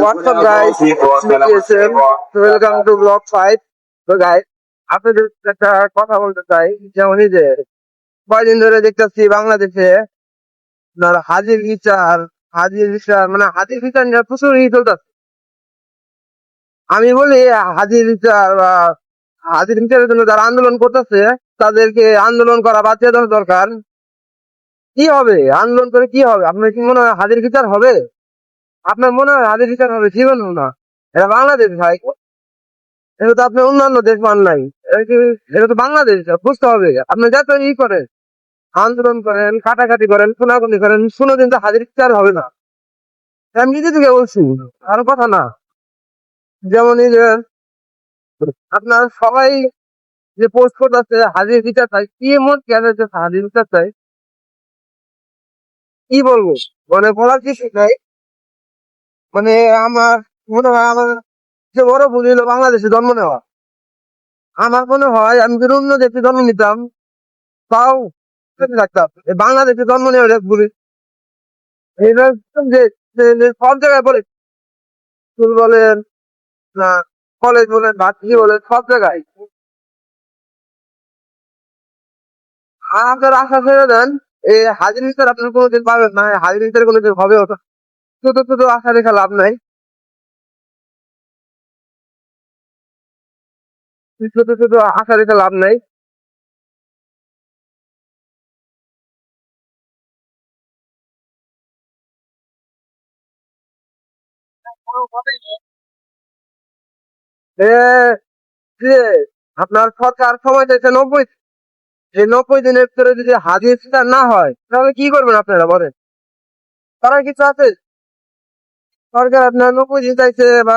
What's up guys? CSM. Welcome to vlog 5. তো guys, আপনাদের একটা কথা বলতে চাই। যেমন যে কয়দিন ধরে দেখতেছি বাংলাদেশে আপনার হাজির বিচার হাজির বিচার মানে হাজির বিচার নিয়ে প্রচুর ই চলতেছে। আমি বলি হাজির বিচার বা হাজির বিচারের জন্য যারা আন্দোলন করতেছে তাদেরকে আন্দোলন করা বাদ দিয়ে দেওয়া দরকার। কি হবে? আন্দোলন করে কি হবে? আপনার কি মনে হয় হাজির বিচার হবে? আপনার মনে হয় হাজির বিচার হবে জীবন না? এটা বাংলাদেশ ভাই এটা তো আপনি অন্যান্য দেশ মান নাই। এটা তো বাংলাদেশ বুঝতে হবে। আপনি যত ই করেন, আন্দোলন করেন, কাটাকাটি করেন, খুনাখুনি করেন শুনো দিন তো হাজির বিচার হবে না। আমি নিজে থেকে বলছি, আর কথা না। যেমন এই যে, আপনার সবাই যে পোস্ট করতেছে হাজির বিচার চাই, কি এমন হাজির বিচার চাই? কি বলব? মানে বলার কিছু নাই। মানে আমার মনে হয় আমার যে বড় ভুল হলো বাংলাদেশে জন্ম নেওয়া। আমার মনে হয় আমি যদি অন্য দেশে জন্ম নিতাম, তাও থাকতাম বাংলাদেশে জন্ম নেওয়া ভুল। এটা যে সব জায়গায় বলে, স্কুল বলেন, না, কলেজ বলেন, ভার্সিটি বলেন, সব জায়গায়। আপনার আশা ছেড়ে দেন, এই হাজির আপনার কোনোদিন পাবেন না হাজির কোনোদিন হবে ওটা। ছোট ছোট আশা রেখে লাভ নাই। ছোট ছোট আশা রেখে লাভ নাই। আপনার সরকার সময় চাইছে নব্বই, এই নব্বই দিনের ভিতরে যদি হাজির না হয়, তাহলে কি করবেন আপনারা বলেন? তারা কিছু আছে? সরকার আপনার দিন চাইছে বা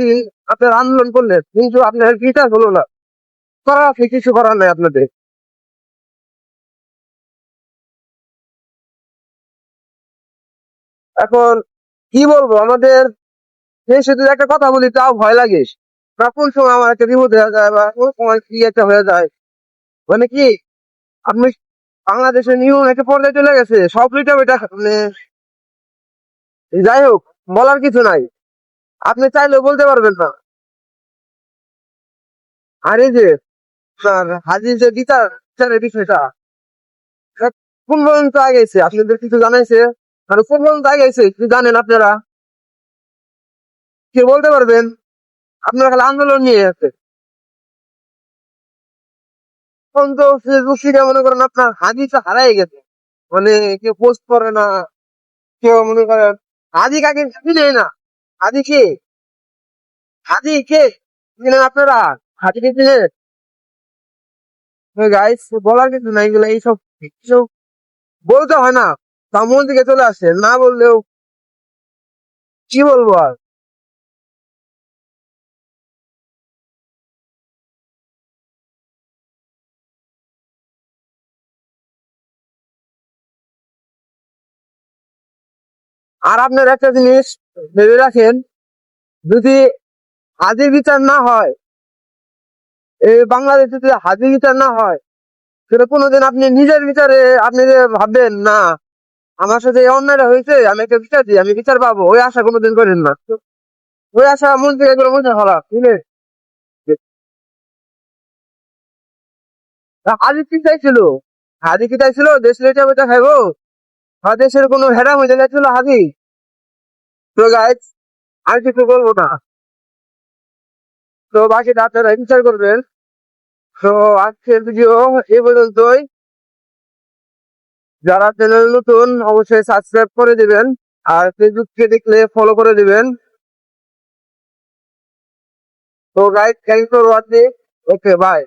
দিন আপনার আন্দোলন করলেন কিন্তু আপনার বিচার হলো না। করা আছে, কিছু করার নাই আপনাদের। এখন কি বলব, আমাদের একটা কথা বলি, তাও ভয় লাগে। বা কোন সময় আমার একটা বিপদ হয়ে যায় বা কোন সময় কি একটা হয়ে যায়। মানে কি, আপনি বাংলাদেশের নিয়ম একটা পর্যায়ে চলে গেছে, সব লিটা বেটা মানে যাই হোক বলার কিছু নাই। আপনি চাইলেও বলতে পারবেন না। আর এই যে আপনার হাজির যে বিচার বিষয়টা কোন পর্যন্ত আগেছে আপনাদের কিছু জানাইছে? আর কোন পর্যন্ত আগেছে কিছু জানেন আপনারা? কে বলতে পারবেন? আপনারা খালি আন্দোলন নিয়ে আছে মনে করেন আপনার হাদিটা হারাই গেছে। মানে কেউ পোস্ট করে না। কেউ মনে করেন হাদি কাকে চিনে না। হাদি কে? হাদি কে? চিনেন আপনারা? হাদি কে চিনেন গাইস বলার কিছু নাই, এগুলো এইসব কিছু বলতে হয় না। তা মন থেকে চলে আসে না বললেও কি বলব আর? আর আপনার একটা জিনিস ভেবে রাখেন, যদি হাজির বিচার না হয়, এই বাংলাদেশে যদি হাজির বিচার না হয় সেটা কোনোদিন আপনি নিজের বিচারে আপনি যে ভাববেন, না, আমার সাথে এই অন্যায়টা হয়েছে, আমি একটা বিচার দিই, আমি বিচার পাবো, ওই আশা কোনোদিন করেন না। ওই আশা মন থেকে এগুলো মনে হলা বুঝলে হাজির কি চাইছিল? হাজির কি চাইছিল? দেশ লেটা খাইবো। আর দেশের কোনো হেরাম হয়ে যাচ্ছিল হাজি তো গাইজ আমি কিছু বলব না। তো বাকিটা আপনারা বিচার করবেন। তো আজকের ভিডিও এই পর্যন্তই। যারা চ্যানেল নতুন, অবশ্যই সাবস্ক্রাইব করে দিবেন। আর ফেসবুক কে দেখলে ফলো করে দিবেন। তো guys thank for watching okay bye